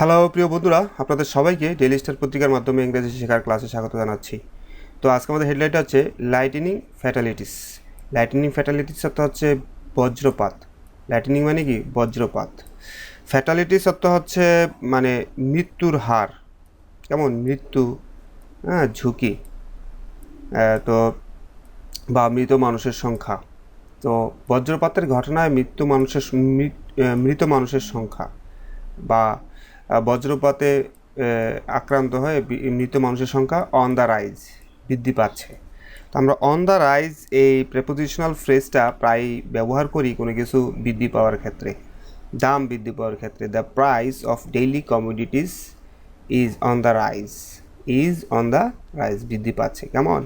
Hello প্রিয় বন্ধুরা, আপনাদের সবাইকে ডেলি স্টার পত্রিকার মাধ্যমে ইংরেজি শেখার ক্লাসে স্বাগত জানাচ্ছি। তো আজকে আমাদের হেডলাইট হচ্ছে লাইটেনিং ফ্যাটালিটিস লাইটেনিং ফ্যাটালিটিস অর্থ হচ্ছে বজ্রপাত। লাইটেনিং মানে কি? বজ্রপাত। ফ্যাটালিটিস অর্থ হচ্ছে মানে মৃত্যুর হার। কেমন? মৃত্যু হ্যাঁ ঝুঁকি তো, বা মৃত মানুষের সংখ্যা। তো বজ্রপাতের ঘটনায় মৃত্যু মানুষের মৃত- মানুষের সংখ্যা, বা বজ্রপাতে আক্রান্ত হয়ে মৃত মানুষের সংখ্যা অন দ্য রাইজ বৃদ্ধি পাচ্ছে। তো আমরা অন দ্য রাইজ এই প্রেপোজিশনাল ফ্রেজটা প্রায় ব্যবহার করি কোনো কিছু বৃদ্ধি পাওয়ার ক্ষেত্রে। দাম বৃদ্ধি পাওয়ার ক্ষেত্রে। The price of daily commodities is on the rise is on the rise বৃদ্ধি পাচ্ছে। কেমন?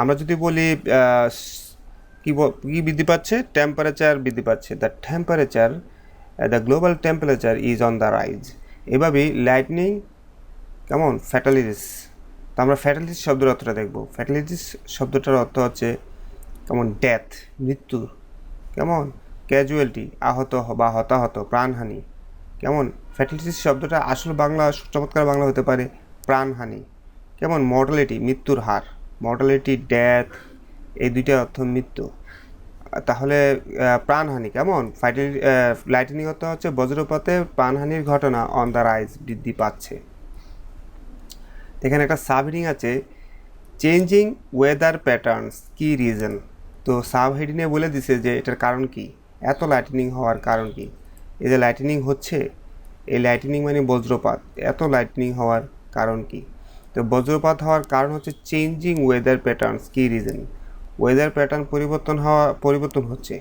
আমরা যদি বলি কী কি বৃদ্ধি পাচ্ছে? টেম্পারেচার বৃদ্ধি পাচ্ছে। The temperature the global temperature is on the rise এভাবেই লাইটনিং কেমন ফ্যাটালিটিস তো আমরা ফ্যাটালিটিস শব্দের অর্থটা দেখব। ফ্যাটালিটিস শব্দটার অর্থ হচ্ছে কেমন ডেথ মৃত্যু। কেমন ক্যাজুয়ালিটি আহত বা হতাহত, প্রাণহানি। কেমন ফ্যাটালিটিস শব্দটা আসল বাংলা, চমৎকার বাংলা হতে পারে, প্রাণহানি। কেমন মর্টালিটি মৃত্যুর হার। মর্টালিটি ডেথ এই দুইটা অর্থ মৃত্যু। তাহলে প্রাণহানি কেমন? ফাইটাল লাইটেনিং অর্থ হচ্ছে বজ্রপাতে প্রাণহানির ঘটনা অন দ্য রাইজ বৃদ্ধি পাচ্ছে। এখানে একটা সাব হেডিং আছে changing weather patterns key reason তো সাব হেডিংয়ে বলে দিছে যে এটার কারণ কি? এত লাইটেনিং হওয়ার কারণ কি? এই যে লাইটেনিং হচ্ছে, এই লাইটেনিং মানে বজ্রপাত, এত লাইটেনিং হওয়ার কারণ কি? তো বজ্রপাত হওয়ার কারণ হচ্ছে changing weather patterns key reason weather pattern পরিবর্তন হওয়া, পরিবর্তন হচ্ছে।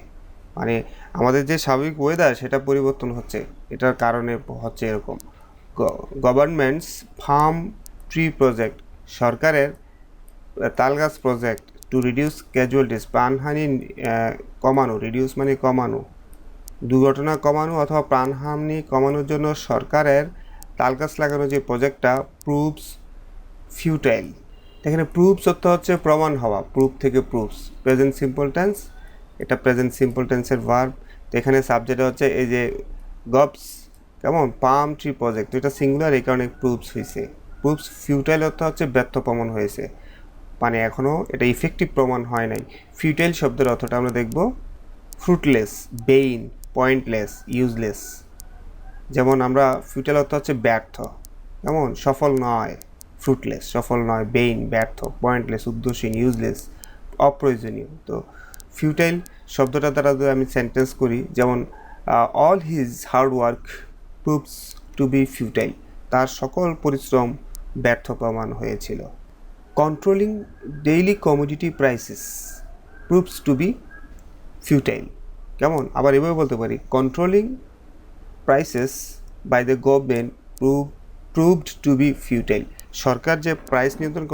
মানে আমাদের যে স্বাভাবিক ওয়েদার সেটা পরিবর্তন হচ্ছে। এটার কারণে হচ্ছে এরকম। গভর্নমেন্টস ফার্ম ট্রি প্রজেক্ট সরকারের তালগাছ প্রজেক্ট টু রিডিউস ক্যাজুয়ালিটিস প্রাণহানি কমানো রিডিউস মানে কমানো। দুর্ঘটনা কমানো অথবা প্রাণহানি কমানোর জন্য সরকারের তালগাছ লাগানোর যে প্রজেক্টটা প্রুভস ফিউটাইল এখানে প্রুফস অর্থ হচ্ছে প্রমাণ হওয়া প্রুফ থেকে প্রুফস প্রেজেন্ট সিম্পল টেন্স এটা প্রেজেন্ট সিম্পল টেন্সের ভার্ব তো এখানে সাবজেক্ট হচ্ছে এই যে গপস কেমন? পাম ট্রি প্রজেক্ট এটা সিঙ্গুলার এই কারণে প্রুফস হয়েছে প্রুফস ফিউটাইল অর্থ হচ্ছে ব্যর্থ প্রমাণ হয়েছে। মানে এখনও এটা ইফেক্টিভ প্রমাণ হয় নাই। ফিউটাইল শব্দের অর্থটা আমরা দেখব। ফ্রুটলেস বেইন পয়েন্টলেস ইউজলেস যেমন আমরা ফিউটাইল অর্থ হচ্ছে ব্যর্থ। কেমন? সফল নয়। ফ্রুটলেস সফল নয়, বেইন, ব্যর্থ পয়েন্টলেস উদ্দেশ্যহীন ইউজলেস অপ্রয়োজনীয়। তো ফিউটাইল শব্দটা দ্বারা যদি আমি সেন্টেন্স করি, যেমন all his hard work proves to be futile তার সকল পরিশ্রম ব্যর্থ প্রমাণ হয়েছিল। Controlling daily commodity prices proves to be futile কেমন? আবার এভাবে বলতে পারি। Controlling prices by the government prove proved to be futile সরকার যে প্রাইস নিয়ন্ত্রণ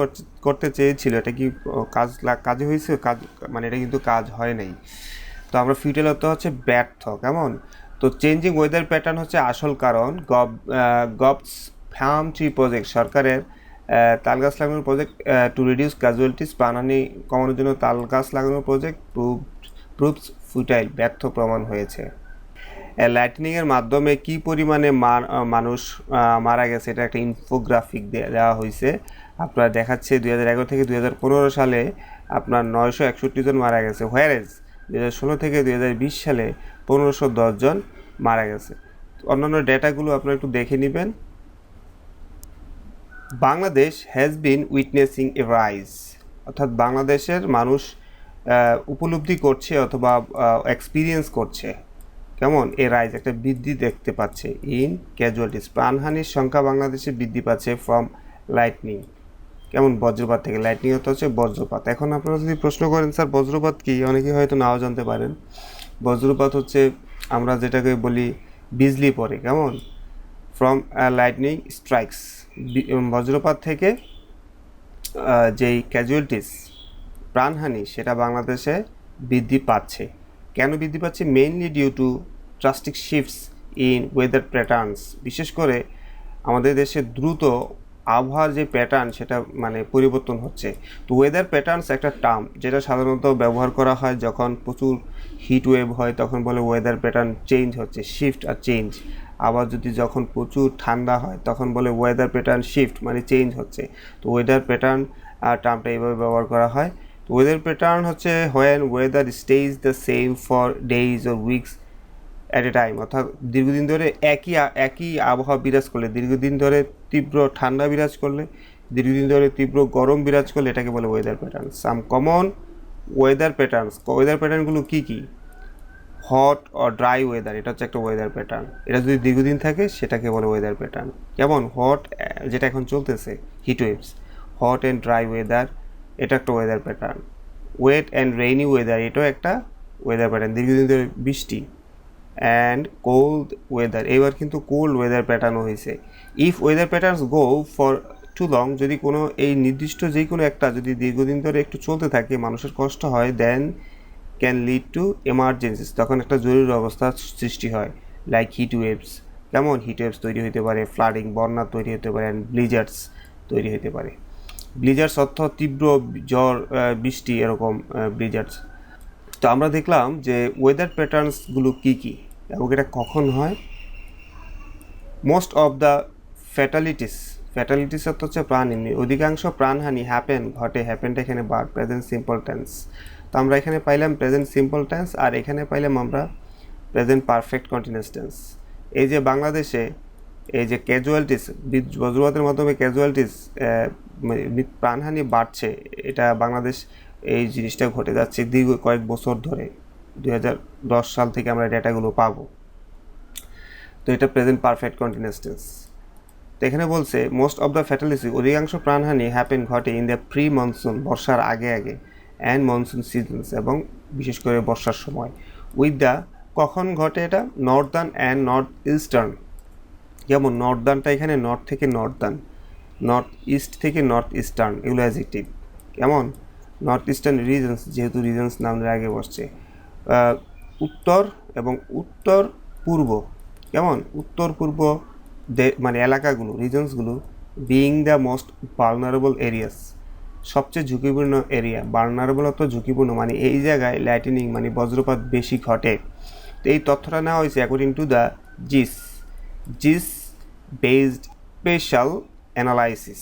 করতে- চেয়েছিল এটা কি কাজ কাজে হয়েছে? কাজ মানে এটা কিন্তু কাজ হয় নাই। তো আমরা ফিউটাইল অর্থ হচ্ছে ব্যর্থ কেমন? তো চেঞ্জিং ওয়েদার প্যাটার্ন হচ্ছে আসল কারণ। Gov gov's farm tree project সরকারের আহ, তাল গাছ লাগানোর প্রজেক্ট টু রিডিউস ক্যাজুয়ালিটিস প্রাণহানি কমানোর জন্য তাল গাছ লাগানোর প্রজেক্ট প্রুভ প্রুভস ফুটাইল ব্যর্থ প্রমাণ হয়েছে। লাইটনিংয়ের মাধ্যমে কি পরিমাণে মানুষ মারা গেছে এটা একটা ইনফোগ্রাফিক দেওয়া হয়েছে আপনার দেখাচ্ছে দুই হাজার এগারো থেকে দুই হাজার পনেরো সালে আপনার নয়শো একষট্টি জন মারা গেছে হোয়ারেজ দুই হাজার ষোলো থেকে দুই হাজার বিশ সালে পনেরোশো জন মারা গেছে। অন্যান্য ডেটাগুলো আপনারা একটু দেখে নেবেন। Bangladesh has been witnessing a rise অর্থাৎ বাংলাদেশের মানুষ উপলব্ধি করছে অথবা এক্সপিরিয়েন্স করছে। কেমন? এ রাইজ একটা বৃদ্ধি দেখতে পাচ্ছে। ইন ক্যাজুয়ালিটিস প্রাণহানির সংখ্যা বাংলাদেশে বৃদ্ধি পাচ্ছে ফ্রম লাইটনিং। কেমন? বজ্রপাত থেকে লাইটনিং হতে হচ্ছে বজ্রপাত। এখন আপনারা যদি প্রশ্ন করেন, স্যার, বজ্রপাত কি? অনেকে হয়তো নাও জানতে পারেন। বজ্রপাত হচ্ছে আমরা যেটাকে বলি বিজলি পড়ে কেমন? From lightning strikes. বজ্রপাত থেকে যেই ক্যাজুয়ালিটিস প্রাণহানি, সেটা বাংলাদেশে বৃদ্ধি পাচ্ছে। কেন বৃদ্ধি পাচ্ছে? Mainly due to drastic shifts in weather patterns বিশেষ করে আমাদের দেশে দ্রুত আবহাওয়ার যে প্যাটার্ন সেটা মানে পরিবর্তন হচ্ছে। তো ওয়েদার প্যাটার্নস একটা টার্ম যেটা সাধারণত ব্যবহার করা হয় যখন প্রচুর হিট ওয়েভ হয় তখন বলে ওয়েদার প্যাটার্ন চেঞ্জ হচ্ছে শিফট আর চেঞ্জ আবার যদি যখন প্রচুর ঠান্ডা হয় তখন বলে ওয়েদার প্যাটার্ন শিফট মানে চেঞ্জ হচ্ছে। তো ওয়েদার প্যাটার্ন আর টার্মটা এইভাবে ব্যবহার করা হয়। তো ওয়েদার প্যাটার্ন হচ্ছে when weather stage the same for days or weeks at a time অর্থাৎ দীর্ঘদিন ধরে একই একই আবহাওয়া বিরাজ করলে, দীর্ঘদিন ধরে তীব্র ঠান্ডা বিরাজ করলে, দীর্ঘদিন ধরে তীব্র গরম বিরাজ করলে এটাকে বলে weather pattern some common weather patterns weather প্যাটার্নগুলো কী কী? হট ও ড্রাই ওয়েদার এটা হচ্ছে একটা ওয়েদার প্যাটার্ন এটা যদি দীর্ঘদিন থাকে, সেটাকে বলে ওয়েদার প্যাটার্ন যেমন হট যেটা এখন চলতেছে heat waves hot and dry weather এটা একটা weather pattern wet and rainy weather এটাও একটা ওয়েদার প্যাটার্ন দীর্ঘদিন ধরে বৃষ্টি অ্যান্ড কোল্ড ওয়েদার এবার কিন্তু কোল্ড ওয়েদার প্যাটার্নও হয়েছে। If weather patterns go for too long যদি কোনো এই নির্দিষ্ট যে কোনো একটা যদি দীর্ঘদিন ধরে একটু চলতে থাকে, মানুষের কষ্ট হয় then can lead to emergencies তখন একটা জরুরি অবস্থার সৃষ্টি হয় লাইক হিট ওয়েভস কেমন হিট ওয়েভস তৈরি হতে পারে? ফ্লাডিং বন্যা তৈরি হতে পারে অ্যান্ড ব্লিজার্স তৈরি হতে পারে। ব্লিজার্স অর্থ তীব্র জ্বর বৃষ্টি, এরকম ব্লিজার্স তো আমরা দেখলাম যে ওয়েদার প্যাটার্নসগুলো কী কী এবং এটা কখন হয়? Most of the fatalities fatalities অর্থ হচ্ছে প্রাণহানি অধিকাংশ প্রাণহানি হ্যাপেন ঘটে হ্যাপেনটা এখানে বার প্রেজেন্ট সিম্পল টেন্স তো আমরা এখানে পাইলাম প্রেজেন্ট সিম্পল টেন্স আর এখানে পাইলাম আমরা প্রেজেন্ট পারফেক্ট কন্টিনিউস টেন্স এই যে বাংলাদেশে এই যে ক্যাজুয়ালিটিস বজ্রপাতের মাধ্যমে ক্যাজুয়ালিটিস প্রাণহানি বাড়ছে, এটা বাংলাদেশ এই জিনিসটা ঘটে যাচ্ছে দীর্ঘ কয়েক বছর ধরে দু হাজার দশ সাল থেকে আমরা ডেটাগুলো পাবো। তো এটা প্রেজেন্ট পারফেক্ট কন্টিনিউয়াস টেন্স তো এখানে বলছে মোস্ট অফ দ্য ফ্যাটালিসি অধিকাংশ প্রাণহানি হ্যাপেন ঘটে ইন দ্য প্রি মনসুন বর্ষার আগে আগে অ্যান্ড মনসুন সিজনস এবং বিশেষ করে বর্ষার সময়। উইথ দ্য কখন ঘটে এটা? নর্দার্ন অ্যান্ড নর্থ ইস্টার্ন যেমন নর্দার্নটা এখানে নর্থ থেকে নর্দার্ন নর্থ ইস্ট থেকে নর্থ ইস্টার্ন এগুলো অ্যাজেক্টিভ কেমন? নর্থ ইস্টার্ন রিজনস যেহেতু রিজনস নামের আগে বসছে উত্তর এবং উত্তর পূর্ব, কেমন? উত্তর পূর্ব মানে এলাকাগুলো রিজনসগুলো being the most vulnerable areas সবচেয়ে ঝুঁকিপূর্ণ এরিয়া ভালনারেবল অত ঝুঁকিপূর্ণ মানে এই জায়গায় লাইটেনিং মানে বজ্রপাত বেশি ঘটে। তো এই তথ্যটা নেওয়া হয়েছে according to the GIS GIS based spatial analysis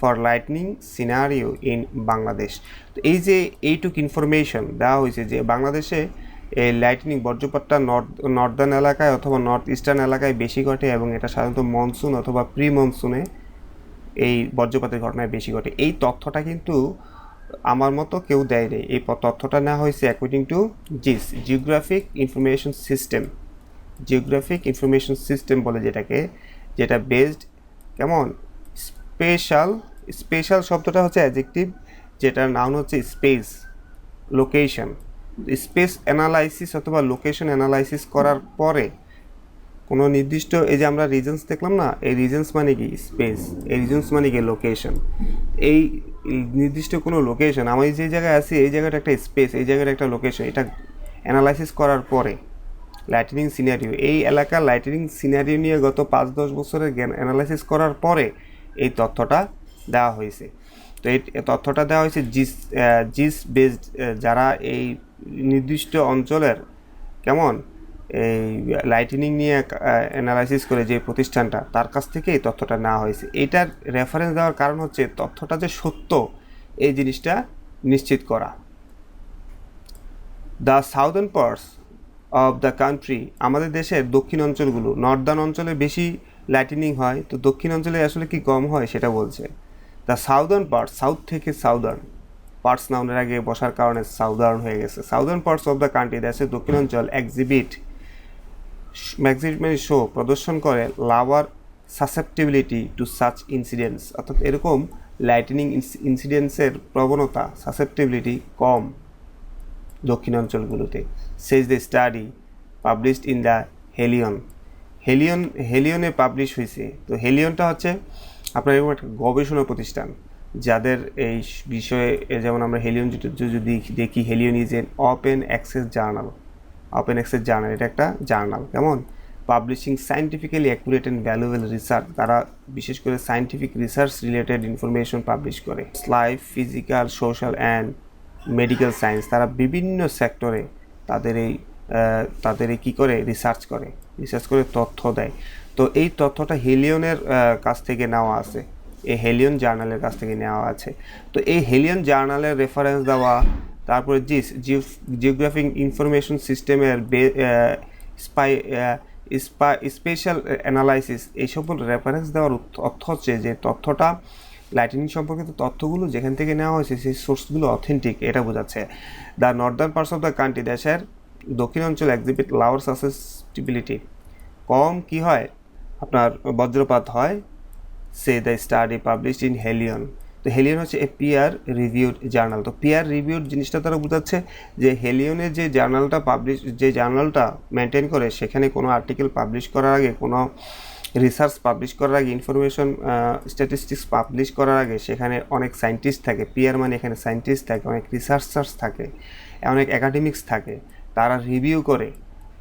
for lightning scenario in Bangladesh. তো এই যে এইটুক ইনফরমেশন দেওয়া হয়েছে যে বাংলাদেশে এই লাইটনিং বজ্রপাতটা নর্থ নর্দার্ন এলাকায় অথবা নর্থ ইস্টার্ন এলাকায় বেশি ঘটে এবং এটা সাধারণত মনসুন অথবা প্রি মনসুনে এই বজ্রপাতের ঘটনায় বেশি ঘটে। এই তথ্যটা কিন্তু আমার মতো কেউ দেয় নেই। এই তথ্যটা নেওয়া হয়েছে according to GIS geographic information system geographic information system বলে যেটাকে, যেটা বেসড কেমন? স্পেশাল স্পেশাল শব্দটা হচ্ছে অ্যাজেক্টিভ যেটার নাম হচ্ছে স্পেস, লোকেশন। স্পেস অ্যানালাইসিস অথবা লোকেশন অ্যানালাইসিস করার পরে কোনো নির্দিষ্ট এই যে আমরা রিজনস দেখলাম না, এই রিজনস মানে কি? স্পেস। এই রিজনস মানে কি? লোকেশন। এই নির্দিষ্ট কোনো লোকেশন, আমি যে জায়গায় আছি, এই জায়গাটা একটা স্পেস, এই জায়গাটা একটা লোকেশন, এটা অ্যানালাইসিস করার পরে লাইটিনিং সিনারিও। এই এলাকার লাইটিনিং সিনারিও নিয়ে গত পাঁচ দশ বছরের জ্ঞান অ্যানালাইসিস করার পরে এই তথ্যটা দেওয়া হয়েছে। তো এই তথ্যটা দেওয়া হয়েছে জিস জিস বেসড যারা এই নির্দিষ্ট অঞ্চলের কেমন এই লাইটিনিং নিয়ে অ্যানালাইসিস করে যে প্রতিষ্ঠানটা, তার কাছ থেকে এই তথ্যটা নেওয়া হয়েছে। এটার রেফারেন্স দেওয়ার কারণ হচ্ছে তথ্যটা যে সত্য, এই জিনিসটা নিশ্চিত করা। The southern parts of the country আমাদের দেশের দক্ষিণ অঞ্চলগুলো নর্দার্ন অঞ্চলে বেশি লাইটিনিং হয়, তো দক্ষিণ অঞ্চলে আসলে কি কম হয় সেটা বলছে। দ্য সাউদার্ন পার্টস সাউথ থেকে সাউদার্ন পার্টস নাউনের আগে বসার কারণে সাউদার্ন হয়ে গেছে। Southern parts of the country দেশের দক্ষিণাঞ্চল এক্সিবিট ম্যাক্সিমাম শো প্রদর্শন করে lower susceptibility to such incidents অর্থাৎ এরকম লাইটেনিং ইনসিডেন্টসের প্রবণতা সাসেপ্টিবিলিটি কম দক্ষিণাঞ্চলগুলোতে। Says the study published in the Heliyon Heliyon হেলিয়নে publish হয়েছে। তো হেলিয়নটা হচ্ছে আপনার এরকম একটা গবেষণা প্রতিষ্ঠান, যাদের এই বিষয়ে যেমন আমরা হেলিয়ন যদি- দেখি Heliyon is an open access journal open access journal এটা একটা জার্নাল কেমন? Publishing scientifically accurate and valuable research তারা বিশেষ করে scientific research related information publish করে। Life physical social and medical science তারা বিভিন্ন সেক্টরে তাদের এই তাদের এই কী করে? রিসার্চ করে। রিসার্চ করে তথ্য দেয়। তো এই তথ্যটা হেলিয়নের কাছ থেকে নেওয়া আছে। এই হেলিয়ন জার্নালের কাছ থেকে নেওয়া আছে। তো এই হেলিয়ন জার্নালের রেফারেন্স দেওয়া, তারপরে জিস জিওগ্রাফিক ইনফরমেশন সিস্টেমের স্পাই স্পেশাল অ্যানালাইসিস এই সকল রেফারেন্স দেওয়ার অর্থ হচ্ছে যে তথ্যটা লাইটিনিং সম্পর্কিত তথ্যগুলো যেখান থেকে নেওয়া হয়েছে, সেই সোর্সগুলো অথেন্টিক এটা বোঝাচ্ছে। The northern parts of the country দেশের দক্ষিণ অঞ্চল এক্সিবিট লাওয়ার সাসেসটিবিলিটি কম কি হয়? আপনার বজ্রপাত হয় says the study published in Heliyon তো হেলিয়ন হচ্ছে এ পিয়ার রিভিউড জার্নাল তো পিয়ার রিভিউড জিনিসটা তারা বোঝাচ্ছে যে হেলিয়নের যে জার্নালটা পাবলিশ যে জার্নালটা মেনটেন করে, সেখানে কোনো আর্টিকেল পাবলিশ করার আগে, কোনো রিসার্চ পাবলিশ করার আগে ইনফরমেশন স্ট্যাটিস্টিক্স পাবলিশ করার আগে, সেখানে অনেক সায়েন্টিস্ট থাকে পিয়ার মানে এখানে সায়েন্টিস্ট থাকে, অনেক রিসার্চার্স থাকে, অনেক একাডেমিক্স থাকে। তারা রিভিউ করে,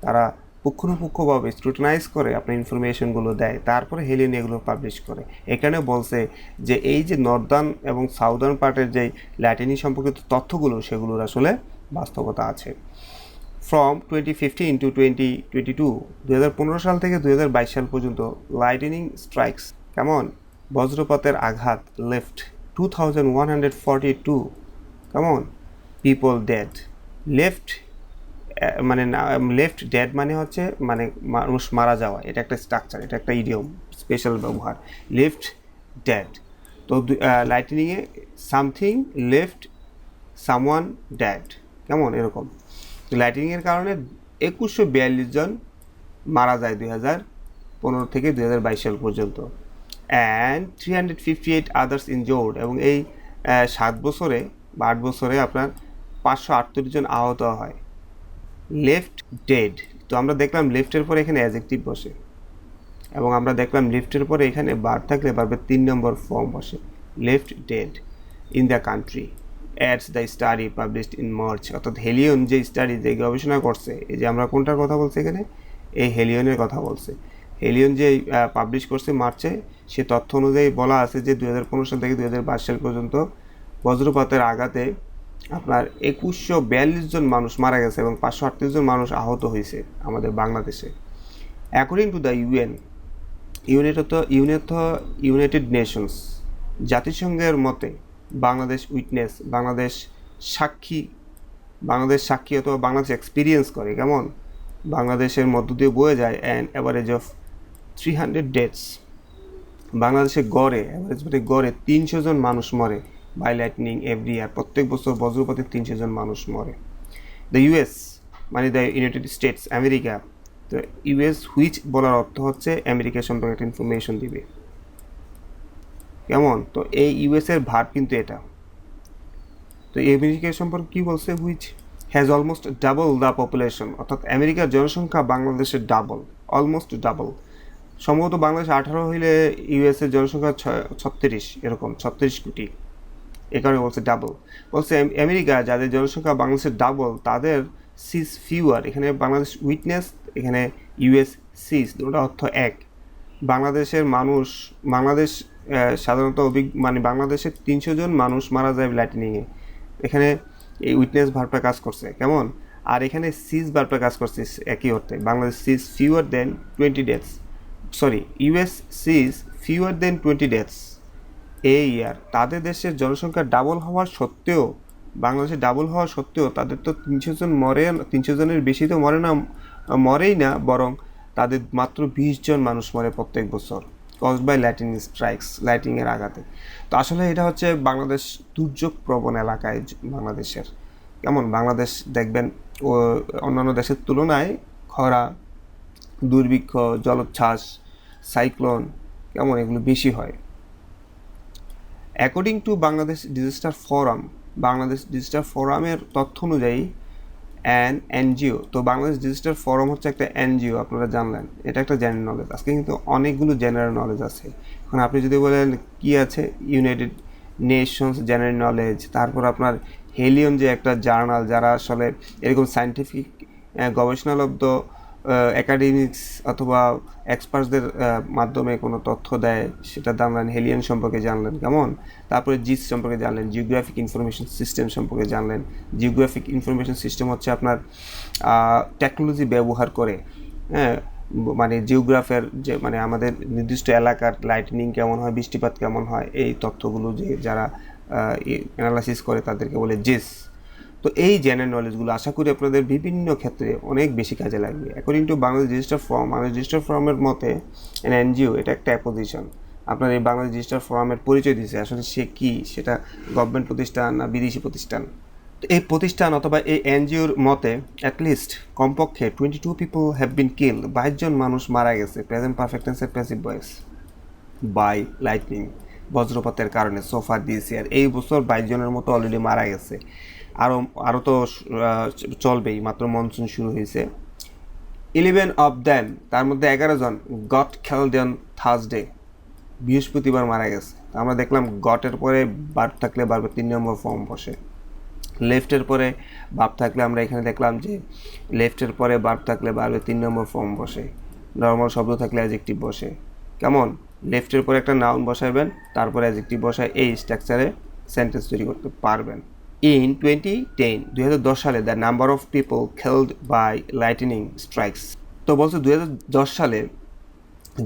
তারা পুঙ্খানুপুঙ্খভাবে স্ক্রুটনাইজ করে আপনার ইনফরমেশনগুলো দেয়, তারপরে হেলিয়ন এগুলো পাবলিশ করে। এখানে বলছে যে এই যে নর্দার্ন এবং সাউদার্ন পার্টের যে ল্যাটিনি সম্পর্কিত তথ্যগুলো, সেগুলোর আসলে বাস্তবতা আছে। From twenty fifteen to twenty twenty to দু হাজার পনেরো সাল থেকে দু হাজার বাইশ সাল পর্যন্ত লাইটেনিং স্ট্রাইকস কেমন? বজ্রপাতের আঘাত left two thousand one hundred forty two কেমন? পিপল ডেড লেফট মানে লেফট ডেড মানে হচ্ছে মানে মানুষ মারা যাওয়া। এটা একটা স্ট্রাকচার এটা একটা ইডিয়ম স্পেশাল ব্যবহার। লেফট ডেড তো লাইটনিংয়ে সামথিং লেফট সামওয়ান ড্যাড কেমন? এরকম। লাইটিংয়ের কারণে একুশশো বিয়াল্লিশ জন মারা যায় দুই হাজার পনেরো থেকে দুই হাজার বাইশ সাল পর্যন্ত। And three hundred fifty eight others injured এবং এই সাত বছরে বা আট বছরে আপনার পাঁচশো আটত্রিশ জন আহত হয়। লেফট ডেড তো আমরা দেখলাম লেফটের পরে এখানে অ্যাজেক্টিভ বসে এবং আমরা দেখলাম লেফটের পরে এখানে বার থাকলে পারবে তিন নম্বর ফর্ম বসে left dead in the country adds the study published in March অর্থাৎ হেলিয়ন যে স্টাডি যে গবেষণা করছে, এই যে আমরা কোনটার কথা বলছি এখানে? এই হেলিয়নের কথা বলছে। হেলিয়ন যে পাবলিশ করছে মার্চে সে তথ্য অনুযায়ী বলা আছে যে দু হাজার পনেরো সাল থেকে দু হাজার বাইশ সাল পর্যন্ত বজ্রপাতের আঘাতে আপনার একুশশো বিয়াল্লিশ জন মানুষ মারা গেছে এবং পাঁচশো আটত্রিশ জন মানুষ আহত হয়েছে আমাদের বাংলাদেশে। According to the UN United Unite United Nations জাতিসংঘের মতে বাংলাদেশ উইটনেস বাংলাদেশ সাক্ষী বাংলাদেশ সাক্ষী অথবা বাংলাদেশ এক্সপিরিয়েন্স করে, কেমন? বাংলাদেশের মধ্য দিয়ে বয়ে যায় and average of three hundred deaths বাংলাদেশে গড়ে অ্যাভারেজ গড়ে তিনশো জন মানুষ মরে। বাই লাইটনিং, এভরি ইয়ার, প্রত্যেক বছর বজ্রপাতে তিনশো জন মানুষ মরে। দ্য ইউএস মানে দ্য ইউনাইটেড স্টেটস আমেরিকা, তো ইউএস হুইচ বলার অর্থ হচ্ছে আমেরিকা সম্পর্কে একটা ইনফরমেশন দিবে। কেমন? তো এই ইউএস এর ভার কিন্তু এটা। তো আমেরিকা সম্পর্কে কি বলছে? Which has almost double the population অর্থাৎ আমেরিকার জনসংখ্যা বাংলাদেশের ডাবল অলমোস্ট ডাবল সম্ভবত বাংলাদেশ আঠারো হইলে ইউএস এর জনসংখ্যা ছত্রিশ, এরকম, ছত্রিশ কোটি। এ কারণে বলছে ডাবল বলছে আমেরিকা, যাদের জনসংখ্যা বাংলাদেশের ডাবল তাদের সিস ফিউয়ার এখানে বাংলাদেশ উইটনেস এখানে ইউএস সিস দুটো অর্থ এক। বাংলাদেশের মানুষ, বাংলাদেশ সাধারণত অভিজ্ঞ মানে বাংলাদেশের তিনশো জন মানুষ মারা যায় লাইটনিংয়ে এখানে এই উইটনেস ভার্বটা কাজ করছে। কেমন? আর এখানে সিজ ভার্বটা কাজ করছে একই অর্থে। Bangladesh sees fewer than twenty deaths sorry US sees fewer than twenty deaths এই ইয়ার। তাদের দেশের জনসংখ্যা ডাবল হওয়ার সত্ত্বেও, বাংলাদেশে ডাবল হওয়া সত্ত্বেও তাদের তো তিনশো জন মরে, তিনশো জনের বেশি তো মরে না, মরেই না, বরং তাদের মাত্র বিশ জন মানুষ মরে প্রত্যেক বছর কজ বাই লাইটিং স্ট্রাইকস লাইটিংয়ের আঘাতে। তো আসলে এটা হচ্ছে বাংলাদেশ দুর্যোগ প্রবণ এলাকায় বাংলাদেশের। কেমন? বাংলাদেশ দেখবেন, ও, অন্যান্য দেশের তুলনায় খরা, দুর্ভিক্ষ, জলোচ্ছ্বাস, সাইক্লোন, কেমন? এগুলো বেশি হয়। According to Bangladesh Disaster Forum Bangladesh Disaster ফোরামের তথ্য অনুযায়ী অ্যান এনজিও তো বাংলাদেশ ডিজাস্টার ফোরাম হচ্ছে একটা এনজিও আপনারা জানলেন। এটা একটা জেনারেল নলেজ আজকে কিন্তু অনেকগুলো জেনারেল নলেজ আছে। এখন আপনি যদি বলেন কি আছে? ইউনাইটেড নেশনস জেনারেল নলেজ তারপর আপনার হেলিয়ন যে একটা জার্নাল যারা আসলে এরকম সায়েন্টিফিক গবেষণালব্ধ একাডেমিক্স অথবা এক্সপার্টসদের মাধ্যমে কোনো তথ্য দেয়, সেটা জানলেন হেলিয়ন সম্পর্কে জানলেন, কেমন? তারপরে জিস সম্পর্কে জানলেন জিওগ্রাফিক ইনফরমেশন সিস্টেম সম্পর্কে জানলেন। জিওগ্রাফিক ইনফরমেশন সিস্টেম হচ্ছে আপনার টেকনোলজি ব্যবহার করে হ্যাঁ? মানে জিওগ্রাফের যে মানে আমাদের নির্দিষ্ট এলাকার লাইটনিং কেমন হয়, বৃষ্টিপাত কেমন হয়, এই তথ্যগুলো যে, যারা অ্যানালাইসিস করে তাদেরকে বলে জেস তো এই জেনারেল নলেজগুলো আশা করি আপনাদের বিভিন্ন ক্ষেত্রে অনেক বেশি কাজে লাগবে। According to Bangladesh register form Bangladesh register ফর্মের মতে এন এনজিও এটা একটা অ্যাপোজিশন আপনার এই বাংলাদেশ রেজিস্টার ফর্মের পরিচয় দিচ্ছে আসলে সে কি? সেটা গভর্নমেন্ট প্রতিষ্ঠান না বিদেশি প্রতিষ্ঠান? তো এই প্রতিষ্ঠান অথবা এই এনজিওর মতে অ্যাটলিস্ট কমপক্ষে twenty two people have been kill বাইশ জন মানুষ মারা গেছে present perfect answer passive voice by lightning বজ্রপাতের কারণে সোফার দিয়েছে আর এই বছর বাইশ জনের মতো অলরেডি মারা গেছে। আরও আরও তো চলবেই, মাত্র মনসুন শুরু হয়েছে। ইলেভেন অফ দেম তার মধ্যে এগারো জন গট খেলড অন থার্সডে বৃহস্পতিবার মারা গেছে। আমরা দেখলাম গটের পরে বার থাকলে বারবার তিন নম্বর ফর্ম বসে। লেফটের পরে বাপ থাকলে আমরা এখানে দেখলাম যে লেফটের পরে বাপ থাকলে বারবার তিন নম্বর ফর্ম বসে। নর্মাল শব্দ থাকলে অ্যাজেক্টিভ বসে। কেমন? লেফটের পরে একটা নাউন বসাবেন তারপরে অ্যাজেক্টিভ বসায় এই স্ট্রাকচারে সেন্টেন্স তৈরি করতে পারবেন। ইন টোয়েন্টি টেন দুই হাজার দশ সালে the number of people killed by lightning strikes তো বলছে দুই হাজার দশ সালে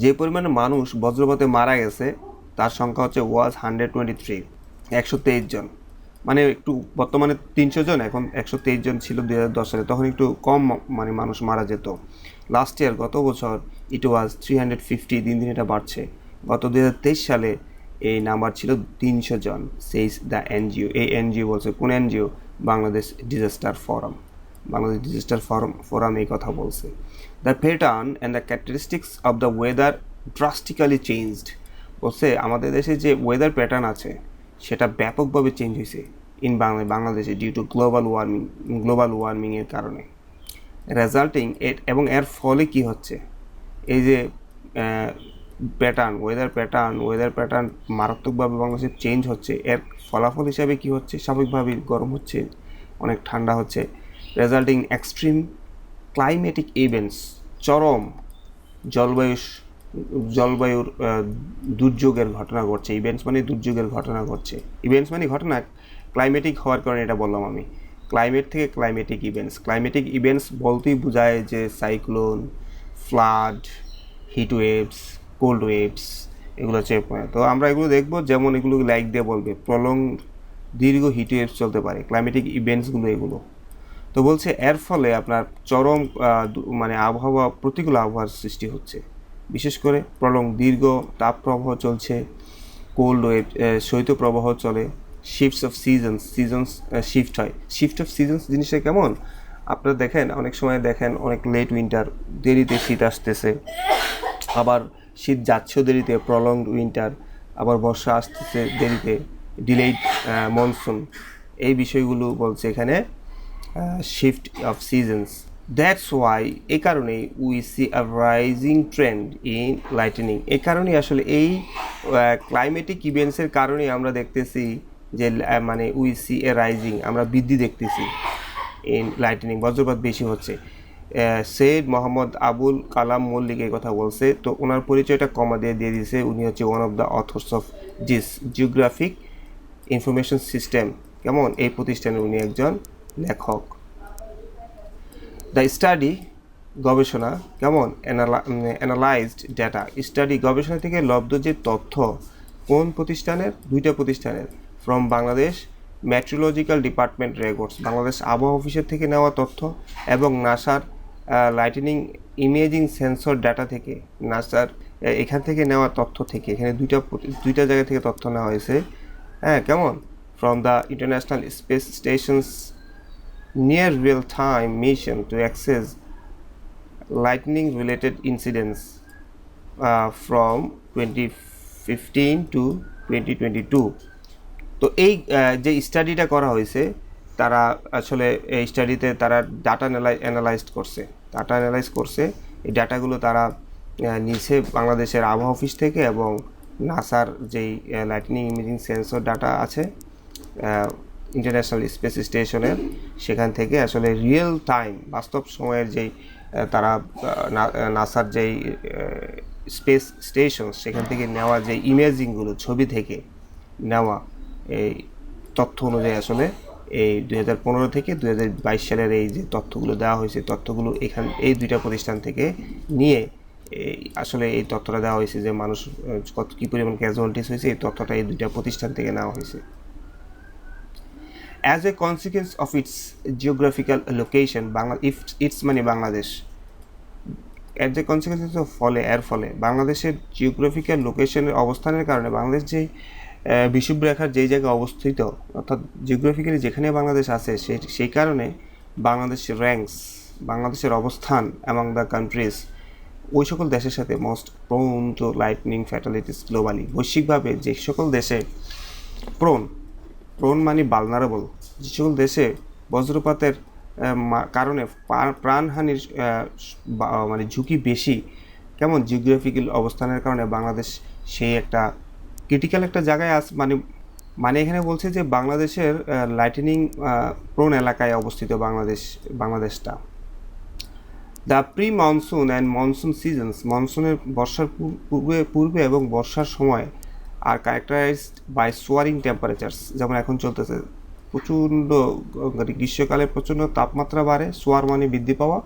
যে পরিমাণে মানুষ বজ্রপাতে মারা গেছে, তার সংখ্যা হচ্ছে ওয়াজ হান্ড্রেড টোয়েন্টি থ্রি একশো তেইশ জন। মানে একটু বর্তমানে তিনশো জন, এখন একশো তেইশ জন ছিল দুই হাজার দশ সালে, তখন একটু কম মানে মানুষ মারা যেত। লাস্ট ইয়ার গত বছর it was three hundred fifty দিন দিন এটা বাড়ছে। গত দুই হাজার তেইশ সালে এই নাম্বার ছিল তিনশো জন সেইস দ্য এনজিও এই এনজিও বলছে, কোন NGO Bangladesh Disaster Forum Bangladesh Disaster Forum Forum এই কথা বলছে। The pattern and the characteristics of the weather drastically changed বলছে, আমাদের দেশে যে ওয়েদার প্যাটার্ন আছে, সেটা ব্যাপকভাবে চেঞ্জ হয়েছে ইন বাংলা বাংলাদেশে due to global warming global ওয়ার্মিংয়ের কারণে। রেজাল্টিং এর এবং এর ফলে কি হচ্ছে? এই যে pattern weather pattern weather pattern মারাত্মকভাবে বাংলাদেশে চেঞ্জ হচ্ছে। এর ফলাফল হিসাবে কি হচ্ছে? স্বাভাবিকভাবেই গরম হচ্ছে, অনেক ঠান্ডা হচ্ছে। রেজাল্টিং এক্সট্রিম ক্লাইমেটিক ইভেন্টস চরম জলবায়ু, জলবায়ুর দুর্যোগের ঘটনা ঘটছে। ইভেন্টস মানে দুর্যোগের ঘটনা ঘটছে। ইভেন্টস মানে ঘটনা ক্লাইমেটিক হওয়ার কারণে এটা বললাম আমি। ক্লাইমেট থেকে ক্লাইমেটিক ইভেন্টস ক্লাইমেটিক ইভেন্টস বলতেই বোঝায় যে cyclone flood heat waves cold waves এগুলো হচ্ছে তো আমরা এগুলো দেখব, যেমন এগুলো লাইক দিয়ে বলবে প্রলং দীর্ঘ হিট ওয়েভস চলতে পারে ক্লাইমেটিক ইভেন্টসগুলো এগুলো। তো বলছে, এর ফলে আপনার চরম মানে আবহাওয়া, প্রতিকূল আবহাওয়ার সৃষ্টি হচ্ছে। বিশেষ করে প্রলং দীর্ঘ তাপ প্রবাহ চলছে কোল্ড ওয়েভ শৈত্যপ্রবাহ চলে shifts of seasons seasons shift হয়। শিফট অফ সিজনস জিনিসটা কেমন? আপনারা দেখেন, অনেক সময় দেখেন, অনেক লেট উইন্টার দেরিতে শীত আসতেছে, আবার শীত যাচ্ছেও দেরিতে প্রলংড উইন্টার আবার বর্ষা আসতেছে দেরিতে ডিলেড মনসুন এই বিষয়গুলো বলছে এখানে shift of seasons that's why এ কারণেই we see a rising trend in lightning এ কারণেই আসলে এই ক্লাইমেটিক ইভেন্টসের কারণেই আমরা দেখতেছি যে মানে উই সি এ রাইজিং আমরা বৃদ্ধি দেখতেছি ইন লাইটেনিং বজ্রপাত বেশি হচ্ছে। সৈয়দ মোহাম্মদ আবুল কালাম মল্লিক এই কথা বলছে। তো ওনার পরিচয়টা কমা দিয়ে দিয়ে দিয়েছে। উনি হচ্ছে one of the authors of GIS geographic information system কেমন? এই প্রতিষ্ঠানের উনি একজন লেখক। দ্য স্টাডি গবেষণা, কেমন? অ্যানালাইজড ডেটা স্টাডি গবেষণা থেকে লব্ধ যে তথ্য, কোন প্রতিষ্ঠানের? দুইটা প্রতিষ্ঠানের। From Bangladesh Meteorological Department records Bangladesh আবহাওয়া অফিসের থেকে নেওয়া তথ্য এবং নাসার লাইটেনিং ইমেজিং সেন্সর ডাটা থেকে নাসার এখান থেকে নেওয়া তথ্য থেকে, এখানে দুইটা দুইটা জায়গা থেকে তথ্য নেওয়া হয়েছে। হ্যাঁ কেমন? From the International Space Station's near real time mission to access lightning related incidents from twenty fifteen to twenty twenty two তো এই যে স্টাডিটা করা হয়েছে তারা আসলে এই স্টাডিতে তারা ডাটা অ্যানালাইজ করছে। ডাটা অ্যানালাইজ করছে, এই ডাটাগুলো তারা নিছে বাংলাদেশের আবহাওয়া অফিস থেকে এবং নাসার যেই লাইটনিং ইমেজিং সেন্সর ডাটা আছে ইন্টারন্যাশনাল স্পেস স্টেশনের সেখান থেকে আসলে রিয়েল টাইম বাস্তব সময়ের যেই তারা নাসার যেই স্পেস স্টেশন সেখান থেকে নেওয়া যে ইমেজিংগুলো ছবি থেকে নেওয়া, এই তথ্য অনুযায়ী আসলে এই দুই থেকে দুই হাজার বাইশ সালের এই যে তথ্যগুলো দেওয়া হয়েছে তথ্যগুলো এখান এই দুইটা প্রতিষ্ঠান থেকে নিয়ে আসলে এই তথ্যটা দেওয়া হয়েছে যে মানুষ কত কী পরিমাণ ক্যাজুয়ালিটিস হয়েছে এই তথ্যটা এই দুইটা প্রতিষ্ঠান থেকে নেওয়া হয়েছে। As a consequence of its geographical location Bangla if it's মানে বাংলাদেশ। এর যে কনসিকুয়েন্স অফ ফলে এর ফলে বাংলাদেশের জিওগ্রাফিক্যাল লোকেশনের অবস্থানের কারণে বাংলাদেশ আহ, বিষুবরেখার যেই জায়গায় অবস্থিত, অর্থাৎ জিওগ্রাফিক্যালি যেখানে বাংলাদেশ আছে সেই সেই কারণে বাংলাদেশের র্যাঙ্কস বাংলাদেশের অবস্থান অ্যামাং দ্য কান্ট্রিজ ওই সকল দেশের সাথে most prone to lightning fatalities globally বৈশ্বিকভাবে যে সকল দেশে প্রোন প্রোন মানে বালনারেবল যে সকল দেশে বজ্রপাতের কারণে প্রাণহানির মানে ঝুঁকি বেশি, কেমন জিওগ্রাফিক্যাল অবস্থানের কারণে বাংলাদেশ সেই একটা ক্রিটিক্যাল একটা জায়গায় আস মানে মানে এখানে বলছে যে বাংলাদেশের লাইটেনিং প্রোন এলাকায় অবস্থিত বাংলাদেশ, বাংলাদেশটা। The pre monsoon and monsoon seasons মনসুনের বর্ষার পূর্বে পূর্বে এবং বর্ষার সময় are characterized by soaring temperatures যেমন এখন চলতেছে। প্রচণ্ড মানে গ্রীষ্মকালে প্রচণ্ড তাপমাত্রা বাড়ে সোয়ার মানে বৃদ্ধি পাওয়া।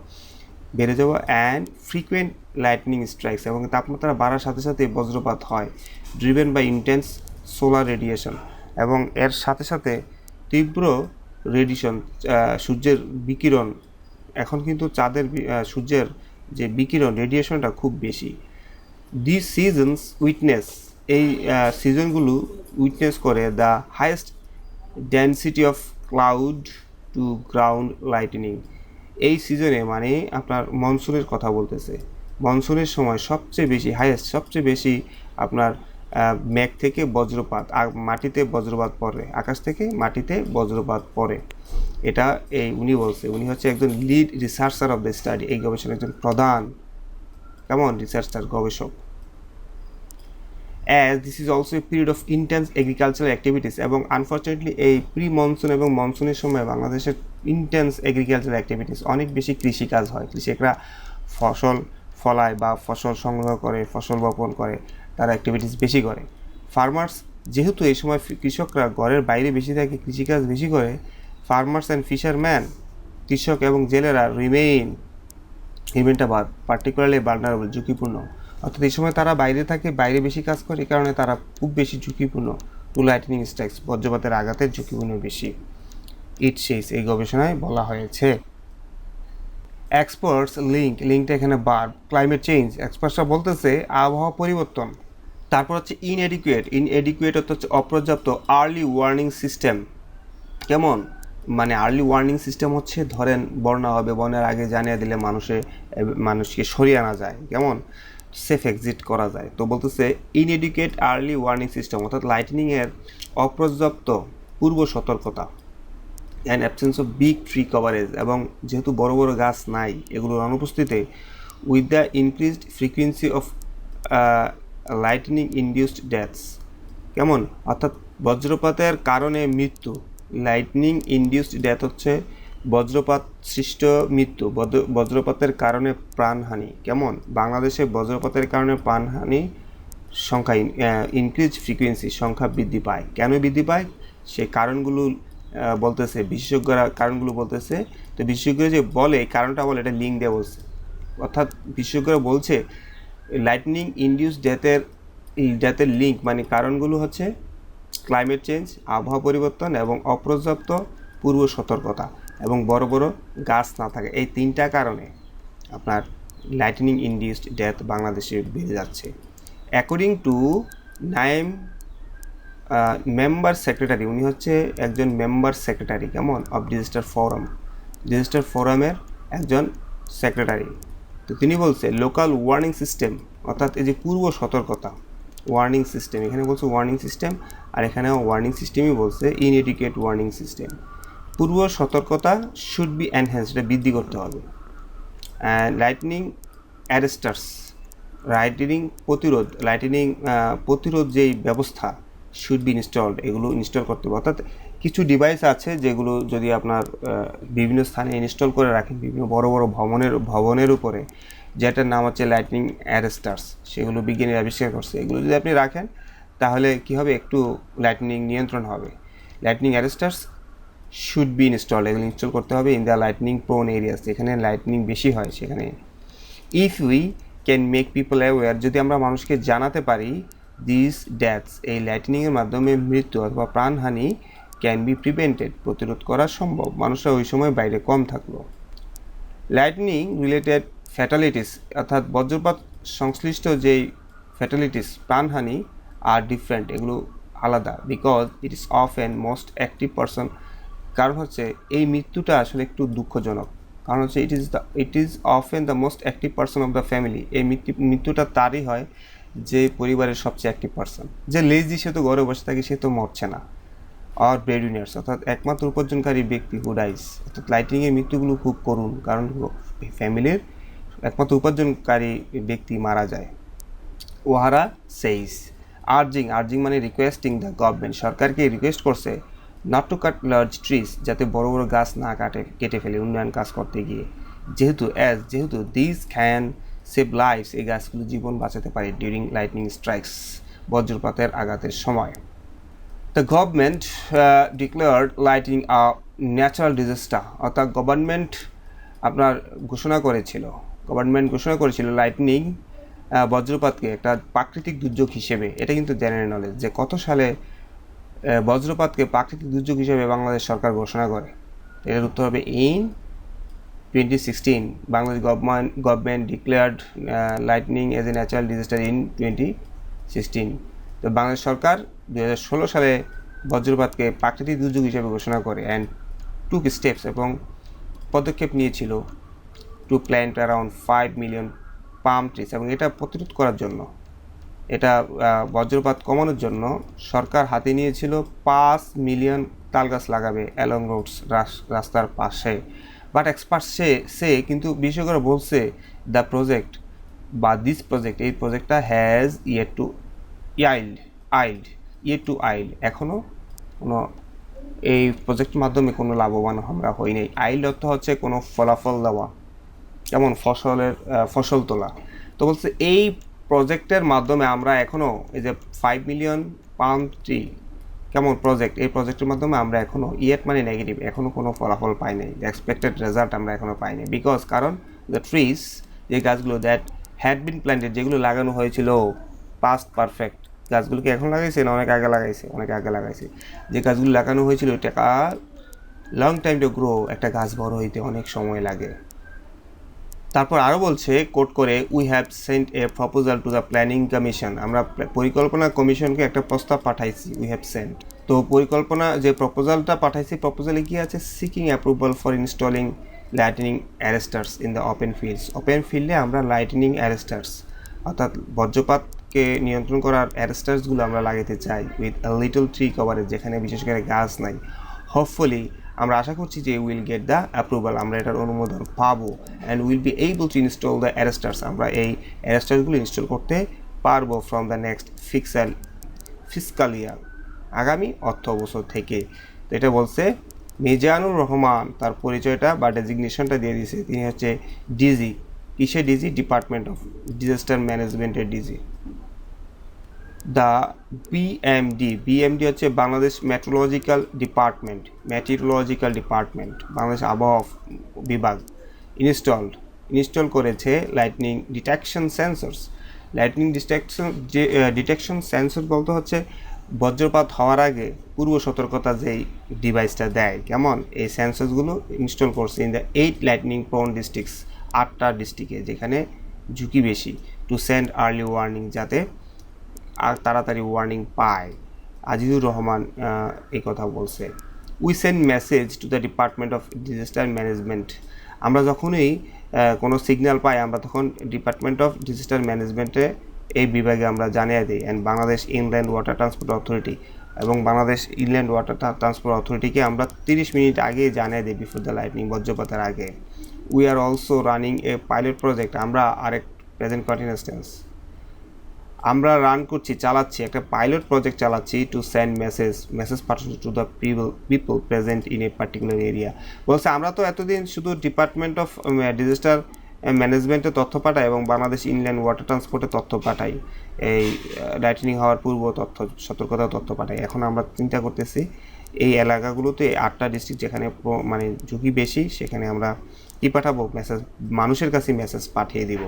বেড়ে যাওয়া অ্যান্ড ফ্রিকুয়েন্ট লাইটনিং স্ট্রাইকস এবং তাপমাত্রা বাড়ার সাথে সাথে বজ্রপাত হয় driven by intense solar radiation এবং এর সাথে সাথে তীব্র রেডিয়েশন সূর্যের বিকিরণ, এখন কিন্তু চাঁদের সূর্যের যে বিকিরণ রেডিয়েশনটা খুব বেশি। দি সিজনস উইটনেস এই সিজনগুলো উইটনেস করে the highest density of cloud to ground lightning এই সিজনে মানে আপনার মনসুনের কথা বলতেছে। মনসুনের সময় সবচেয়ে বেশি হাইয়েস্ট সবচেয়ে বেশি আপনার মেঘ থেকে বজ্রপাত মাটিতে বজ্রপাত পড়ে, আকাশ থেকে মাটিতে বজ্রপাত পড়ে। এটা এই উনি বলছে, উনি হচ্ছে একজন lead researcher of the study এই গবেষণার একজন প্রধান, কেমন রিসার্চার গবেষক? As this is also a period of intense agricultural activities এবং আনফর্চুনেটলি এই প্রি মনসুন এবং মনসুনের সময় বাংলাদেশের ইন্টেন্স এগ্রিকালচারাল অ্যাক্টিভিটিস অনেক বেশি কৃষিকাজ হয়। কৃষকরা ফসল ফলায় বা ফসল সংগ্রহ করে, ফসল বপন করে, তারা অ্যাক্টিভিটিস বেশি করে। ফার্মার্স যেহেতু এই সময় কৃষকরা ঘরের বাইরে বেশি থাকে, কৃষিকাজ বেশি করে ফার্মার্স অ্যান্ড ফিশারম্যান কৃষক এবং জেলেরা রিমেইন বাদ পার্টিকুলারলি বার্নারেবল ঝুঁকিপূর্ণ। অর্থাৎ এই সময় তারা বাইরে থাকে, বাইরে বেশি কাজ করে, এই কারণে তারা খুব বেশি ঝুঁকিপূর্ণ। টু লাইটনিং স্ট্রাইকস, বজ্রপাতের আঘাতের ঝুঁকিপূর্ণ বেশি। ইট শেষ এই গবেষণায় বলা হয়েছে। এক্সপার্টস লিঙ্ক, লিঙ্কটা এখানে বার, ক্লাইমেট চেঞ্জ। এক্সপার্টসরা বলতেছে আবহাওয়া পরিবর্তন। তারপর হচ্ছে ইনএডিকুয়েট। ইনএডিকুয়েট হচ্ছে অপর্যাপ্ত আর্লি ওয়ার্নিং সিস্টেম। কেমন? মানে আর্লি ওয়ার্নিং সিস্টেম হচ্ছে, ধরেন বন্যা হবে, বন্যার আগে জানিয়ে দিলে মানুষে, মানুষকে সরিয়ে আনা যায়। কেমন? সেফ এক্সিট করা যায়। তো বলতেছে ইনএডুকেট আর্লি ওয়ার্নিং সিস্টেম অর্থাৎ লাইটনিংয়ের অপর্যাপ্ত পূর্ব সতর্কতা and absence of big tree coverage এবং যেহেতু বড় বড় গাছ নাই, এগুলোর অনুপস্থিতিতে with the increased frequency of lightning induced deaths কেমন? অর্থাৎ বজ্রপাতের কারণে মৃত্যু লাইটনিং ইনডিউসড ডেথ হচ্ছে বজ্রপাত সৃষ্ট মৃত্যু। বজ্র- বজ্রপাতের কারণে প্রাণহানি। কেমন? বাংলাদেশে বজ্রপাতের কারণে প্রাণহানি সংখ্যা ইনক্রিজ ফ্রিকোয়েন্সি সংখ্যা বৃদ্ধি পায়। কেন বৃদ্ধি পায়? সে কারণগুলো বলতেছে, বিশেষজ্ঞরা কারণগুলো বলতেছে। তো বিশেষজ্ঞরা যে বলে কারণটা বলে, এটা লিঙ্ক দিয়ে বলছে। অর্থাৎ বিশেষজ্ঞরা বলছে লাইটনিং ইনডিউস ডেথের ডেথের লিঙ্ক মানে কারণগুলো হচ্ছে ক্লাইমেট চেঞ্জ আবহাওয়া পরিবর্তন এবং অপর্যাপ্ত পূর্ব সতর্কতা। এবং বড় বড় গাছ না থাকে। এই তিনটা কারণে আপনার লাইটনিং ইনডিউসড ডেথ বাংলাদেশে বেড়ে যাচ্ছে। According to Naim member secretary উনি হচ্ছে একজন মেম্বার সেক্রেটারি কেমন? অফ ডিজাস্টার ফোরাম ডিজাস্টার ফোরামের একজন সেক্রেটারি তো তিনি বলছে লোকাল ওয়ার্নিং সিস্টেম অর্থাৎ এই যে পূর্ব সতর্কতা ওয়ার্নিং সিস্টেম এখানে বলছে ওয়ার্নিং সিস্টেম আর এখানেও ওয়ার্নিং সিস্টেমই বলছে ইনএডিকেট ওয়ার্নিং সিস্টেম পূর্ব সতর্কতা শুড বি এনহ্যান্স এটা বৃদ্ধি করতে হবে। লাইটনিং অ্যারেস্টার্স লাইটনিং প্রতিরোধ লাইটনিং প্রতিরোধ যেই ব্যবস্থা শুড বি ইনস্টলড এগুলো ইনস্টল করতে হবে। অর্থাৎ কিছু ডিভাইস আছে যেগুলো যদি আপনার বিভিন্ন স্থানে ইনস্টল করে রাখেন, বিভিন্ন বড় বড় ভবনের ভবনের উপরে, যেটার নাম হচ্ছে লাইটনিং অ্যারেস্টার্স সেগুলো বিজ্ঞানীরা আবিষ্কার করছে। এগুলো যদি আপনি রাখেন, তাহলে কি হবে? একটু লাইটনিং নিয়ন্ত্রণ হবে। Lightning arresters should be install এগুলো ইনস্টল করতে হবে in the lightning prone areas যেখানে লাইটনিং বেশি হয় সেখানে। If we can make people aware যদি আমরা মানুষকে জানাতে পারি দিস ড্যাথস এই লাইটনিংয়ের মাধ্যমে মৃত্যু অথবা প্রাণহানি ক্যান বি প্রিভেন্টেড প্রতিরোধ করা সম্ভব। মানুষরা ওই সময় বাইরে কম থাকল। লাইটনিং রিলেটেড ফ্যাটালিটিস অর্থাৎ বজ্রপাত সংশ্লিষ্ট যেই ফ্যাটালিটিস প্রাণহানি আর ডিফারেন্ট এগুলো আলাদা because it is of and most active person কারণ হচ্ছে এই মৃত্যুটা আসলে একটু দুঃখজনক। কারণ হচ্ছে it is the it is of and the most active person of the family এই মৃত্যু, মৃত্যুটা তারই হয় যে পরিবারের সবচেয়ে অ্যাক্টিভ পার্সন যে লেজি সে তো ঘরে বসে থাকে, সে তো মরছে না। আর ব্রেডউইনার্স অর্থাৎ একমাত্র উপার্জনকারী ব্যক্তি হু ডাইস অর্থাৎ লাইটিংয়ের মৃত্যুগুলো খুব করুণ, কারণ ফ্যামিলির একমাত্র উপার্জনকারী ব্যক্তি মারা যায়। ওহারা সেইস আর্জিং আর্জিং মানে রিকোয়েস্টিং দ্য গভর্নমেন্ট সরকারকে রিকোয়েস্ট করছে not to cut large trees যাতে বড় বড় গাছ না কাটে, কেটে ফেলে, উন্নয়ন কাজ করতে গিয়ে। যেহেতু অ্যাজ যেহেতু দিস ক্যান সেভ লাইফস এই গাছগুলো জীবন বাঁচাতে পারে ডিউরিং লাইটনিং স্ট্রাইকস বজ্রপাতের আঘাতের সময়। The government declared lightning a natural disaster অর্থাৎ গভর্নমেন্ট আপনার ঘোষণা করেছিল। গভর্নমেন্ট ঘোষণা করেছিল লাইটনিং বজ্রপাতকে একটা প্রাকৃতিক দুর্যোগ হিসেবে। এটা কিন্তু জেনারেল নলেজ যে কত সালে বজ্রপাতকে প্রাকৃতিক দুর্যোগ হিসেবে বাংলাদেশ সরকার ঘোষণা করে। এটার উত্তর হবে in twenty sixteen Bangladesh government government declared lightning as a natural disaster in twenty sixteen তো বাংলাদেশ সরকার দু ষোলো সালে বজ্রপাতকে প্রাকৃতিক দুর্যোগ হিসেবে ঘোষণা করে অ্যান্ড টুক স্টেপস এবং পদক্ষেপ নিয়েছিল to plant around five million palm trees এবং এটা প্রতিরোধ করার জন্য। এটা বজ্রপাত কমানোর জন্য সরকার হাতে নিয়েছিল পাঁচ মিলিয়ন তাল গাছ লাগাবে অ্যালং রোডস রাস্তার পাশে। বাট এক্সপার্ট সে সে কিন্তু বিশেষজ্ঞরা বলছে দ্য প্রজেক্ট বা দিস প্রজেক্ট এই প্রজেক্টটা হ্যাজ ইয়ে টু ইয়াইল্ড আইল্ড ইয়ে টু আইল্ড এখনও কোনো, এই প্রজেক্টের মাধ্যমে কোনো লাভবান আমরা হই নাই আইল্ড অর্থ হচ্ছে কোনো ফলাফল দেওয়া, যেমন ফসলের ফসল তোলা। তো বলছে, এই প্রজেক্টের মাধ্যমে আমরা এখনও এই যে ফাইভ মিলিয়ন পাউন্ড ট্রি কেমন প্রজেক্ট এই প্রজেক্টের মাধ্যমে আমরা এখনও ইয়েট মানে নেগেটিভ এখনও কোনো ফলাফল পাই নাই এক্সপেক্টেড রেজাল্ট আমরা এখনও পাই নাই বিকজ কারণ দ্য ট্রিজ যে গাছগুলো দ্যাট হ্যাড বিন প্ল্যান্টেড যেগুলো লাগানো হয়েছিল পাস্ট পারফেক্ট গাছগুলোকে এখন লাগাইছে না অনেক আগে লাগাইছে? অনেক আগে লাগাইছে। যে গাছগুলো লাগানো হয়েছিল, এটা লং টাইম টু গ্রো একটা গাছ বড় হইতে অনেক সময় লাগে। তারপর আরও বলছে, কোট করে we have sent a proposal to the Planning Commission আমরা পরিকল্পনা কমিশনকে একটা প্রস্তাব পাঠাইছি উই হ্যাভ সেন্ট তো পরিকল্পনা, যে প্রপোজালটা পাঠাইছি, প্রপোজালে কি আছে? Seeking approval for installing lightning arresters in the open fields open ফিল্ডে আমরা লাইটনিং অ্যারেস্টার্স অর্থাৎ বজ্রপাতকে নিয়ন্ত্রণ করার অ্যারেস্টার্সগুলো আমরা লাগাতে চাই উইথ লিটল ট্রি কভারেজ যেখানে বিশেষ করে গাছ নাই। হোপফুলি আমরা আশা করছি যে উইল গেট দ্য অ্যাপ্রুভাল আমরা এটার অনুমোদন পাবো and will be able to install the arresters আমরা এই অ্যারেস্টার্সগুলো ইনস্টল করতে পারব from the next fiscal fiscal year আগামী অর্থ বছর থেকে। তো এটা বলছে মিজানুর রহমান, তার পরিচয়টা বা ডেজিগনেশনটা দিয়ে দিয়েছে, তিনি হচ্ছে ডিজি কিসে ডিজি ডিপার্টমেন্ট অফ ডিজাস্টার ম্যানেজমেন্টের ডিজি দ্য বিএমডি বিএমডি হচ্ছে Bangladesh Meteorological Department Meteorological Department Bangladesh আবহাওয়া বিভাগ। ইনস্টলড ইনস্টল করেছে lightning detection sensors lightning detection যে ডিটেকশন সেন্সর বলতে হচ্ছে বজ্রপাত হওয়ার আগে পূর্ব সতর্কতা যেই ডিভাইসটা দেয়। কেমন? এই সেন্সরসগুলো ইনস্টল করছে in the eight lightning prone districts আটটা ডিস্ট্রিক্টে যেখানে ঝুঁকি বেশি। টু সেন্ড আর্লি ওয়ার্নিং যাতে আর তাড়াতাড়ি ওয়ার্নিং পায়। আজিজুর রহমান এই কথা বলছে। We send message to the Department of Disaster Management আমরা যখনই কোনো সিগন্যাল পাই, আমরা তখন ডিপার্টমেন্ট অফ ডিজাস্টার ম্যানেজমেন্টে এই বিভাগে আমরা জানিয়ে দিই। And Bangladesh Inland Water Transport Authority এবং বাংলাদেশ ইনল্যান্ড ওয়াটার ট্রান্সপোর্ট অথরিটিকে আমরা তিরিশ মিনিট আগে জানিয়ে দিই বিফোর দ্য লাইটনিং বজ্রপাতের আগে। We are also running a pilot project আমরা আরেক প্রেজেন্ট কন্টিনিউস টেন্স আমরা রান করছি, চালাচ্ছি, একটা পাইলট প্রজেক্ট চালাচ্ছি টু সেন্ড মেসেজ মেসেজ পাঠাচ্ছি to the people people present in a particular area বলছে, আমরা তো এতদিন শুধু ডিপার্টমেন্ট অফ ডিজাস্টার ম্যানেজমেন্টে তথ্য পাঠাই এবং বাংলাদেশ ইনল্যান্ড ওয়াটার ট্রান্সপোর্টে তথ্য পাঠাই। এই লাইটনিং হওয়ার পূর্ব তথ্য, সতর্কতা তথ্য পাঠাই। এখন আমরা চিন্তা করতেছি, এই এলাকাগুলোতে আটটা ডিস্ট্রিক্ট যেখানে মানে ঝুঁকি বেশি, সেখানে আমরা কী পাঠাবো? মেসেজ মানুষের কাছে মেসেজ পাঠিয়ে দিব।